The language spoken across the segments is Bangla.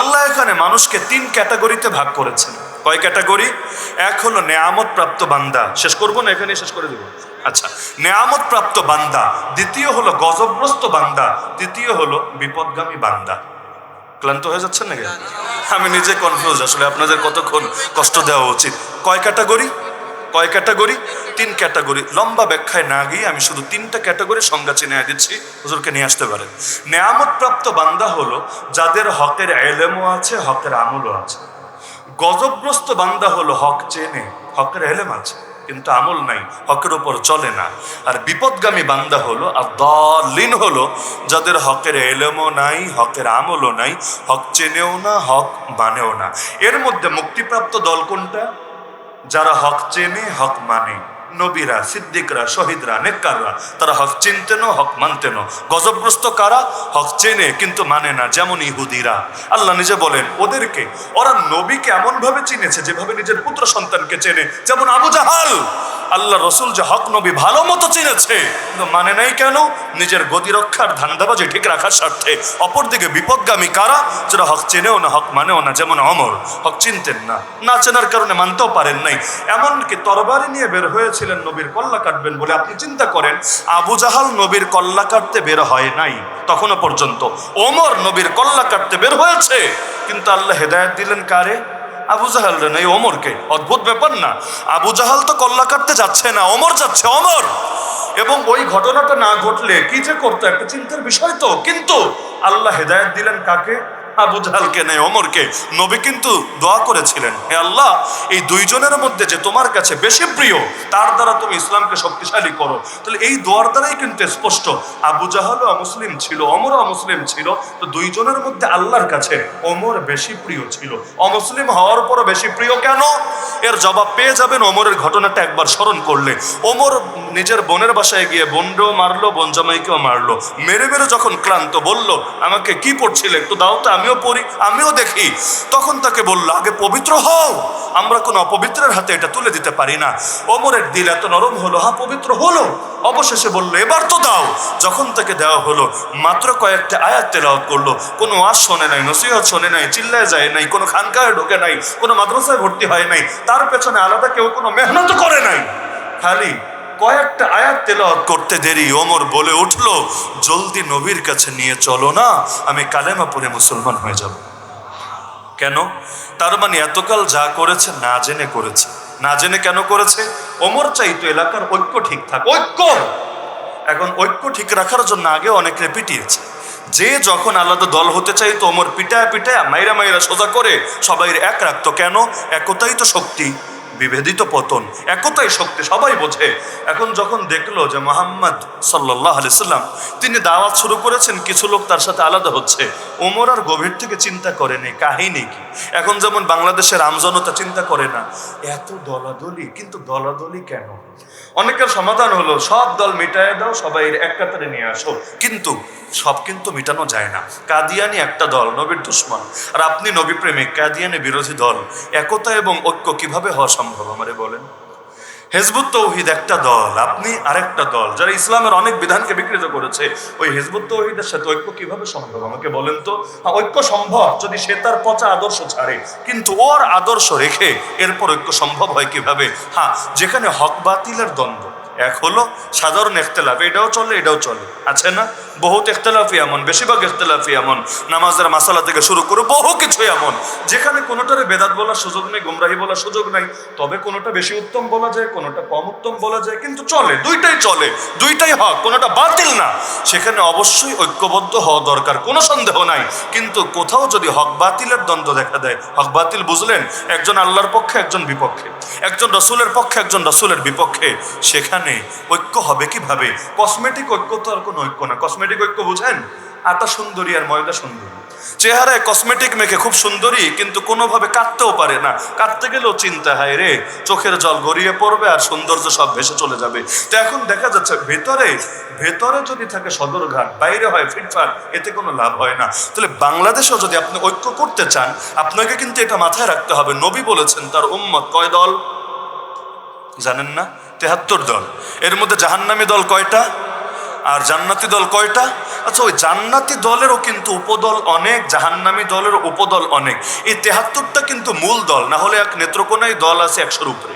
আল্লাহ এখানে মানুষকে তিন ক্যাটাগরিতে ভাগ করেছেন। কয় ক্যাটাগরি? এক হলো নেয়ামত প্রাপ্ত বান্দা। শেষ করব না? এখানে শেষ করে দেব। আচ্ছা নেয়ামত প্রাপ্ত বান্দা। দ্বিতীয় হলো গজবগ্রস্ত বান্দা। তৃতীয় হলো বিপদগামী বান্দা। ক্লান্ত হয়ে যাচ্ছেন নাকি? আমি নিজে কনফিউজ আসলে আপনাদের কতক্ষণ কষ্ট দেওয়া উচিত। কয় ক্যাটাগরি? কয় ক্যাটাগরি? তিন ক্যাটাগরি, লম্বা ব্যাখ্যায় না গিয়ে আমি শুধু তিনটা ক্যাটাগরি সংজ্ঞা চিনে দিচ্ছি, হুজুরকে নিয়ে আসতে পারেন। নেয়ামত প্রাপ্ত বান্দা হলো যাদের হকের এলেমও আছে, হকের আমলও আছে। গজবগ্রস্ত বান্দা হলো হক চেনে, হকের এলেম আছে, কিন্তু আমল নাই, হকের উপর চলে না। আর বিপদগামী বান্দা হলো, আর দলিন হলো যাদের হকের এলেমও নাই, হকের আমলও নাই, হক চেনেও না, হক মানেও না। এর মধ্যে মুক্তিপ্রাপ্ত দল কোনটা? যারা হক চেনে, হক মানে। নবীরা, সিদ্দিকরা, শহীদরা, নেককাররা, তারা হক চিনতেন হক মানতেন গজবগ্রস্ত কারা? হক চেনে, কিন্তু মানে না যেমন ইহুদিরা। আল্লাহ নিজে বলেন, ওদেরকে, ওরা নবীকে এমন ভাবে চিনেছে যেভাবে নিজের পুত্র সন্তানকে চেনে। যেমন আবু জাহাল। আল্লাহ রসুল যে হক নবী ভালো মতো চিনেছে, কিন্তু মানে নাই কেন? নিজের গতি রক্ষার ধান্দাবাজি ঠিক রাখার স্বার্থে। অপরদিকে বিপদগামী কারা? যারা হক চেনেও না, হক মানেও না, যেমন অমর। হক চিনতেন না। না চেনার কারণে মানতেও পারেন নাই। এমনকি তরবারি নিয়ে বের হয়েছিলেন নবীর কল্লা কাটবেন বলে আপনি চিন্তা করেন, আবু জাহাল নবীর কল্লা কাটতে বের হয় নাই তখনও পর্যন্ত। ওমর নবীর কল্লা কাটতে বের হয়েছে, কিন্তু আল্লাহ হেদায়ত দিলেন কারে? আবু জাহাল রে এই ওমরকে? অদ্ভুত ব্যাপার না। আবু জাহাল তো কল্লা কাটতে যাচ্ছে না, ওমর যাচ্ছে, ওমর! এবং ওই ঘটনাটা না ঘটলে কি যে করতো, একটা চিন্তার বিষয় তো। কিন্তু আল্লাহ হেদায়ত দিলেন কাকে? আবু জাহালকে নেই ওমরকে। নবী কিন্তু দোয়া করেছিলেন, হে আল্লাহ, এই দুইজনের মধ্যে যে তোমার কাছে বেশি প্রিয়, তার দ্বারা তুমি ইসলামকে শক্তিশালী করো। তাহলে এই দোয়ার দ্বারাই কিন্তু স্পষ্ট, আবু জাহালও মুসলিম ছিল অমরও অমুসলিম ছিল, তো দুইজনের মধ্যে আল্লাহর কাছে ওমর বেশি প্রিয় ছিল। অমুসলিম হওয়ার পরও বেশি প্রিয় কেন? এর জবাব পেয়ে যাবেন অমরের ঘটনাটা একবার স্মরণ করলে। ওমর নিজের বোনের বাসায় গিয়ে বোনকেও মারলো বোন জামাইকেও মারলো। মেরে মেরে যখন ক্লান্ত বলল, আমাকে কি পড়ছিলে? একটু দাও তো আমিও পড়ি, আমিও দেখি। তখন তাকে বলল, আগে পবিত্র হও। আমরা কোনো অপবিত্রের হাতে এটা তুলে দিতে পারি না। ওমরের দিল এত নরম হলো হ্যাঁ পবিত্র হলো? অবশেষে বলল, এবার তো দাও। যখন তাকে দেওয়া হলো, মাত্র কয়েকটা আয়াত তেলাওয়াত করল। কোনো ওয়াজ শোনে নাই, নসিহত শোনে নাই, চিল্লায় যায় নাই, কোনো খানকায় ঢোকে নাই, কোনো মাদ্রাসায় ভর্তি হয় নাই, তার পেছনে আলাদা কেউ কোনো মেহনত করে নাই। খালি কয়েকটা আয়াত তেলাওয়াত করতে দেরি। ওমর বলে উঠল জলদি নবীর কাছে নিয়ে চলো না আমি কালেমা পরে মুসলমান হয়ে যাব। কেন? তার মানে এতকাল যা করেছে না জেনে করেছে। না জেনে কেন করেছে? ওমর চাইতো এলাকার ঐক্য ঠিক থাক। ঐক্য! এখন ঐক্য ঠিক রাখার জন্য আগে অনেকে পিটিয়েছে। যে যখন আলাদা দল হতে চাইতো ওমর পিটায় পিটায় মাইরা মাইরা সোজা করে সবাই এক রাখতো। কেন? একতাই তো শক্তি। বিভেদিত পতন, একতাই শক্তি, সবাই বোঝে। এখন যখন দেখল যে মোহাম্মদ সাল্লাহ আলিয়াল্লাম তিনি দাওয়াত শুরু করেছেন, কিছু লোক তার সাথে আলাদা হচ্ছে। ওমর আর গভীর থেকে চিন্তা করেনি কাহিনী কি? এখন যেমন বাংলাদেশের আমজনতা চিন্তা করে না, এত দলাদলি, কিন্তু দলাদলি কেন? অনেকের সমাধান হলো, সব দল মিটায় দাও, সবাই এক কাতারে নিয়ে আসো। কিন্তু সব কিন্তু মিটানো যায় না। কাদিয়ানি একটা দল, নবীর দুশ্মন। আর আপনি নবী প্রেমিক কাদিয়ানি বিরোধী দল। একতা এবং ঐক্য কীভাবে হওয়া সম্ভব? আমারে বলেন? হেজবুত তৌহিদ একটা দল আপনি আরেকটা দল যারা ইসলামের অনেক বিধানকে বিকৃত করেছে ওই হেজবুত তৌহিদের সাথে ঐক্য কীভাবে সম্ভব আমাকে বলেন তো? হ্যাঁ, ঐক্য সম্ভব যদি সে তার পচা আদর্শ ছাড়ে কিন্তু ওর আদর্শ রেখে এরপর ঐক্য সম্ভব হয় কীভাবে? হ্যাঁ যেখানে হক বাতিলের দ্বন্দ্ব এক হলো সাধারণ এখতেলাফ, এটাও চলে এটাও চলে। আছে না? বহুত এখতেলাফি এমন, বেশিরভাগ এখতেলাফি এমন। নামাজের মাসালা থেকে শুরু করে বহু কিছু এমন। যেখানে কোনোটারে বেদাত বলার সুযোগ নেই, গুমরাহি বলার সুযোগ নাই, তবে কোনোটা বেশি উত্তম বলা যায়, কোনোটা কম উত্তম বলা যায়, কিন্তু চলে, দুইটাই চলে, দুইটাই হক, কোনোটা বাতিল না। সেখানে অবশ্যই ঐক্যবদ্ধ হওয়া দরকার, কোনো সন্দেহ নাই। কিন্তু কোথাও যদি হক বাতিলের দ্বন্দ্ব দেখা দেয়, হক বাতিল বুঝলেন, একজন আল্লাহর পক্ষে, একজন বিপক্ষে। একজন রসুলের পক্ষে, একজন রসুলের বিপক্ষে, সেখানে ঐক্য হবে কীভাবে? কসমেটিক ঐক্য তো আর কোনো ঐক্য না। কসমেটিক ঐক্য বুঝেন? আতা সুন্দরী আর ময়দা সুন্দরী। চেহারায় কসমেটিক মেখে খুব সুন্দরী, কিন্তু কোনোভাবে কাটতেও পারে না। কাটতে গেলেও চিন্তা হয় রে। চোখের জল গড়িয়ে পড়বে আর সৌন্দর্য সব ভেসে চলে যাবে। তো এখন দেখা যাচ্ছে ভেতরে ভেতরে যদি থাকে সদরঘাট বাইরে হয় ফিটফাট এতে কোনো লাভ হয় না। তাহলে বাংলাদেশেও যদি আপনি ঐক্য করতে চান, আপনাকে কিন্তু এটা মাথায় রাখতে হবে। নবী বলেছেন, তার উম্মত কয় দল? জানেন না? তেহাত্তর দল। এর মধ্যে জাহান্নামি দল কয়টা? আর জান্নাতি দল কয়টা? আচ্ছা ওই জান্নাতি দলেরও কিন্তু উপদল অনেক, জাহান্নামি দলের উপদল অনেক। এই তেহাত্তরটা কিন্তু মূল দল, না হলে এক নেত্রকোনায় দল আছে একশোর উপরে।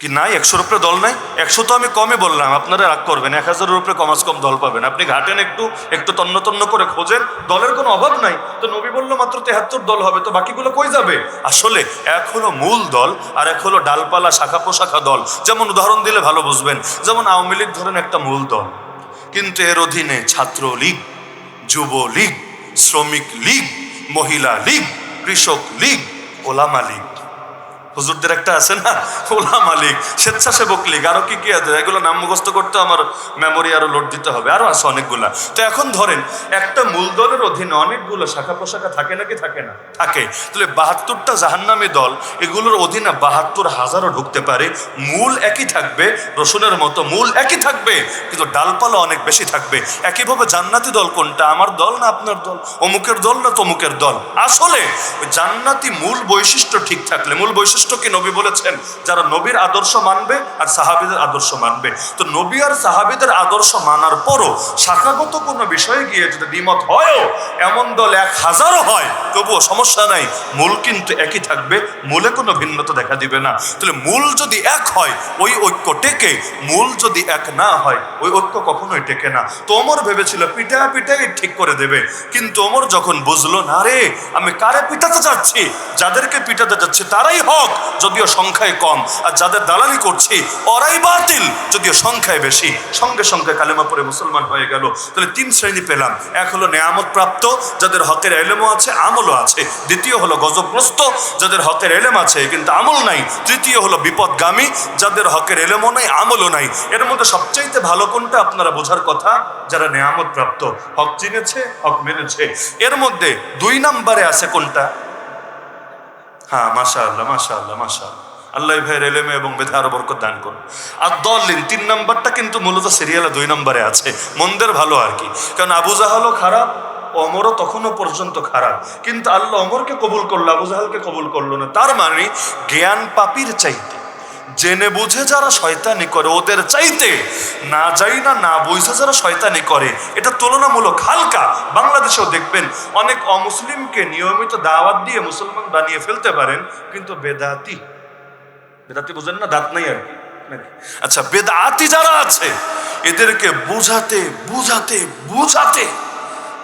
কি নাই? একশোর উপরে দল নাই? একশো তো আমি কমে বললাম। আপনারা রাগ করবেন, এক হাজারের উপরে কমাস কম দল পাবেন। আপনি ঘাটেন একটু একটু তন্ন তন্ন করে খোঁজেন, দলের কোনো অভাব নাই। তো নবী বলল, মাত্র তেহাত্তর দল হবে, তো বাকিগুলো কই যাবে? আসলে এক হলো মূল দল, আর এক হলো ডালপালা শাখা পোশাখা দল। যেমন উদাহরণ দিলে ভালো বুঝবেন, যেমন আওয়ামী লীগ ধরেন একটা মূল দল। কিন্তু এর অধীনে ছাত্র লীগ যুবলীগ, শ্রমিক লীগ, মহিলা লীগ, কৃষক লীগ, ওলামা লীগ। হুজুরদের একটা আছে না ওলা মালিক স্বেচ্ছাসেবক লীগ, আরও কি কি আছে? এগুলো নাম মুখস্থ করতে আমার মেমোরি আরও লোড দিতে হবে। আরও আছে অনেকগুলা। তো এখন ধরেন, একটা মূল দলের অধীনে অনেকগুলো শাখা পোশাখা থাকে নাকি থাকে না? থাকে। তাহলে বাহাত্তরটা জাহান্নামি দল, এগুলোর অধীনে বাহাত্তর হাজারও ঢুকতে পারে। মূল একই থাকবে, রসুনের মতো মূল একই থাকবে, কিন্তু ডালপালা অনেক বেশি থাকবে। একইভাবে জান্নাতি দল কোনটা? আমার দল না আপনার দল? অমুকের দল না তমুকের দল? আসলে জান্নাতি মূল বৈশিষ্ট্য ঠিক থাকলে, মূল বৈশিষ্ট্য কি নবী বলেছেন? যারা নবীর আদর্শ মানবে আর সাহাবিদের আদর্শ মানবে। তো নবী আর সাহাবিদের আদর্শ মানার পরও শাখাগত কোনো বিষয়ে গিয়ে যদি দ্বিমত হয়ও, এমন দল এক হাজারও হয়, তবুও সমস্যা নাই। মূল কিন্তু একই থাকবে, মূলে কোনো ভিন্নতা দেখা দিবে না। তাহলে মূল যদি এক হয়, ওই ঐক্য টেকে। মূল যদি এক না হয়, ওই ঐক্য কখনোই টেকে না। তো ওমর ভেবেছিল পিঠা পিঠাই ঠিক করে দেবে। কিন্তু ওমর যখন বুঝলো, না রে, আমি কারে পিটাতে যাচ্ছি? যাদেরকে পিটাতে যাচ্ছি, তারাই হক। যদিও সংখ্যায় কম। আর যাদের দালালি করছি, ওরাই বাতিল, যদিও সংখ্যায় বেশি। সঙ্গে সঙ্গে কালেমা পরে মুসলমান হয়ে গেল। তাহলে তিন শ্রেণি পেলাম। এক হলো নেয়ামত প্রাপ্ত যাদের হকের এলেমও আছে, আমলও আছে। দ্বিতীয় হলো গজবগ্রস্ত, যাদের হকের এলেম আছে, কিন্তু আমল নাই। তৃতীয় হলো বিপদগামী, যাদের হকের এলেমও নাই, আমলও নাই। এর মধ্যে সবচাইতে ভালো কোনটা আপনারা বোঝার কথা? যারা নেয়ামত প্রাপ্ত হক চিনেছে, হক মেনেছে। এর মধ্যে দুই নাম্বারে আছে কোনটা? হ্যাঁ মাশা আল্লাহ মাশা আল্লাহ মাশা আল্লাহ ভাইয়ের এলেমে এবং বেধে আরও বরকত দান করুন। আর দলিন তিন নাম্বারটা কিন্তু মূলত সিরিয়ালে দুই নম্বরে আছে। মন্দের ভালো আর কি। কারণ আবু জাহালও খারাপ অমরও তখনও পর্যন্ত খারাপ। কিন্তু আল্লাহ অমরকে কবুল করল, আবু জাহালকে কবুল করল না। তার মানে জ্ঞান পাপির চাইতে জেনে বুঝে যারা শয়তানি করে, ওদের চাইতে না যাই না না বুঝে যারা শয়তানি করে, এটা তুলনামূলক হালকা। বাংলাদেশেও দেখবেন অনেক অমুসলিমকে নিয়মিত দাওয়াত দিয়ে মুসলমান বানিয়ে ফেলতে পারেন, কিন্তু বেদাতি। বেদাতি বুঝেন না? দাঁত নাই আর? আচ্ছা বেদাতি যারা আছে, এদেরকে বুঝাতে বুঝাতে বুঝাতে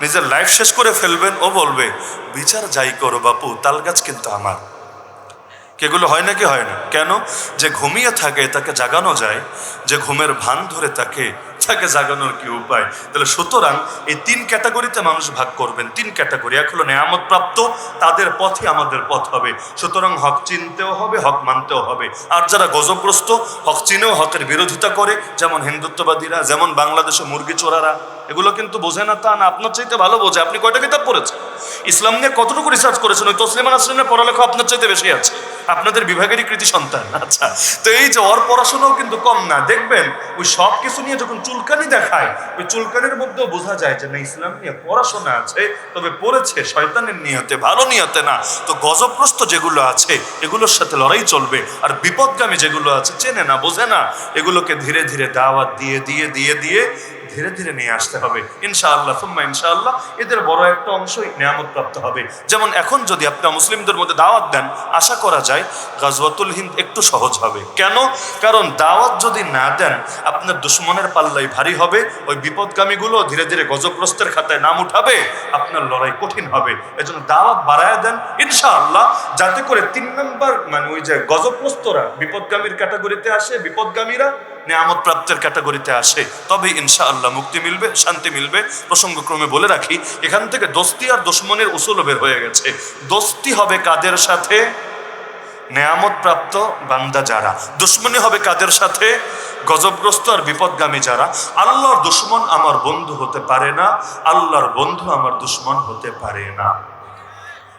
নিজের লাইফ শেষ করে ফেলবেন ও বলবে, বিচার যাই করো বাপু, তাল গাছ কিন্তু আমার। কেগুলো হয় নাকি হয় না? কেন? যে ঘুমিয়ে থাকে, তাকে জাগানো যায়। যে ঘুমের ভান ধরে তাকে তাকে জাগানোর কি উপায়? তাহলে সুতরাং এই তিন ক্যাটাগরিতে মানুষ ভাগ করবেন। তিন ক্যাটাগরি। এক হলো নেয়ামত প্রাপ্ত তাদের পথে আমাদের পথ হবে। সুতরাং হক চিনতেও হবে, হক মানতেও হবে। আর যারা গজবগ্রস্ত, হক চিনেও হকের বিরোধিতা করে, যেমন হিন্দুত্ববাদীরা, যেমন বাংলাদেশে মুরগি চোরারা, এগুলো কিন্তু বোঝে না, তা না, আপনার চাইতে ভালো বোঝে। আপনি কয়টা কিতাব পড়েছেন? ইসলাম নিয়ে কতটুকু রিসার্চ করেছেন? ওই তসলিমান আসলামের পড়ালেখা আপনার চাইতে বেশি আছে। আপনাদের বিভাগেরই কৃতি সন্তান। আচ্ছা তো এই যে ওর পড়াশোনাও কিন্তু কম না, দেখবেন ওই সব কিছু নিয়ে যখন চুলকানি দেখায়, ওই চুলকানির মধ্যেও বোঝা যায় যে না, ইসলাম নিয়ে পড়াশোনা আছে, তবে পড়েছে, শয়তানের নিয়তে, ভালো নিয়তে না। তো গজপ্রস্ত যেগুলো আছে, এগুলোর সাথে লড়াই চলবে। আর বিপদগামী যেগুলো আছে, চেনে না, বোঝে না। এগুলোকে ধীরে ধীরে দাওয়াত দিয়ে দিয়ে দিয়ে দিয়ে ধীরে ধীরে নিয়ে আসতে হবে। ইনশাআল্লাহ, সুম্মা ইনশাআল্লাহ, এদের বড় একটা অংশই নিয়ামত প্রাপ্ত হবে। যেমন এখন যদি আপনি মুসলিমদের মধ্যে দাওয়াত দেন, আশা করা যায় গাজওয়াতুল হিন্দ একটু সহজ হবে। কেন? কারণ দাওয়াত যদি না দেন, আপনার দুশ্মনের পাল্লাই ভারী হবে, ওই বিপদগামীগুলো ধীরে ধীরে গজগ্রস্তের খাতায় নাম উঠাবে, আপনার লড়াই কঠিন হবে। এজন্য দাওয়াত বাড়ায় দেন, ইনশাআল্লাহ, যাতে করে তিন নম্বর মানে ওই যে গজপ্রস্তরা বিপদগামীর ক্যাটাগরিতে আসে, বিপদগামীরা নিয়ামত প্রাপ্তের ক্যাটাগরিতে আসে তবে ইনশাআল্লাহ মুক্তি মিলবে, শান্তি মিলবে। প্রসঙ্গক্রমে বলে রাখি, এখান থেকে দোস্তি আর দুশ্মনের উসুল বের হয়ে গেছে। দোস্তি হবে কাদের সাথে? নেয়ামত প্রাপ্ত বান্দা যারা। দুশ্মনী হবে কাদের সাথে? গজবগ্রস্ত আর বিপদগামী যারা। আল্লাহর দুশ্মন আমার বন্ধু হতে পারে না, আল্লাহর বন্ধু আমার দুশ্মন হতে পারে না।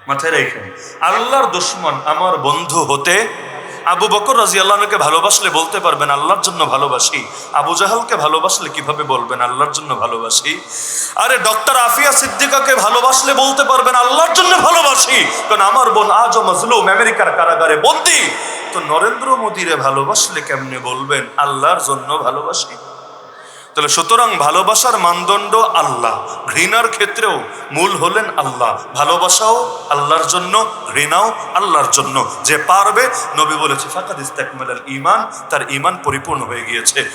মাথায় রেখে আল্লাহর দুশ্মন আমার বন্ধু হতে আবু বকর রাজি আল্লাহকে ভালোবাসলে বলতে পারবেন, আল্লাহর জন্য ভালোবাসি। আবু জাহালকে ভালোবাসলে কীভাবে বলবেন, আল্লাহর জন্য ভালোবাসি? আরে, ডক্টর আফিয়া সিদ্দিকাকে ভালোবাসলে বলতে পারবেন, আল্লাহর জন্য ভালোবাসি। কারণ আমার বোন আজও মজলুম, আমেরিকার কারাগারে বন্দি। তো নরেন্দ্র মোদীরে ভালোবাসলে কেমনে বলবেন, আল্লাহর জন্য ভালোবাসি? তাহলে সুতরাং ভালোবাসার মানদণ্ড আল্লাহ। ঘৃণার ক্ষেত্রেও মূল হলেন আল্লাহ। ভালোবাসাও আল্লাহর জন্য, ঘৃণাও আল্লাহর জন্য। যে পারবে, নবী বলেছে, ফাকাদ ইস্তাকমাল ইমান তার ইমান পরিপূর্ণ হয়ে গিয়েছে।